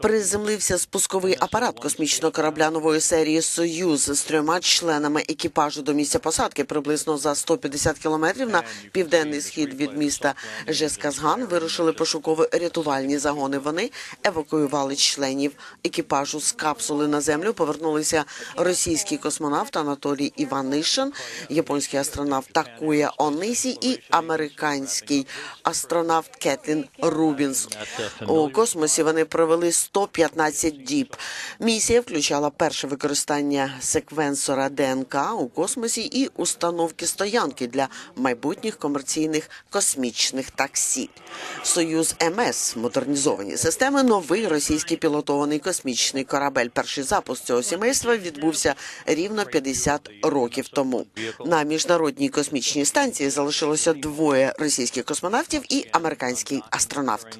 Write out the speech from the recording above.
Приземлився спусковий апарат космічного корабля нової серії Союз з трьома членами екіпажу до місця посадки приблизно за 150 кілометрів на південний схід від міста Жесказган. Вирушили пошуково-рятувальні загони. Вони евакуювали членів екіпажу з капсули на землю. Повернулися російський космонавт Анатолій Іванишин, японський астронавт Такуя Онисі і американський астронавт Кетлін Рубінс. У космосі вони провели 115 діб. Місія включала перше використання секвенсора ДНК у космосі і установки стоянки для майбутніх комерційних космічних таксі. Союз МС модернізовані системи. Новий російський пілотований космічний корабель. Перший запуск цього сімейства відбувся рівно 50 років тому. На міжнародній космічній станції залишилося двоє російських космонавтів і американський астронавт.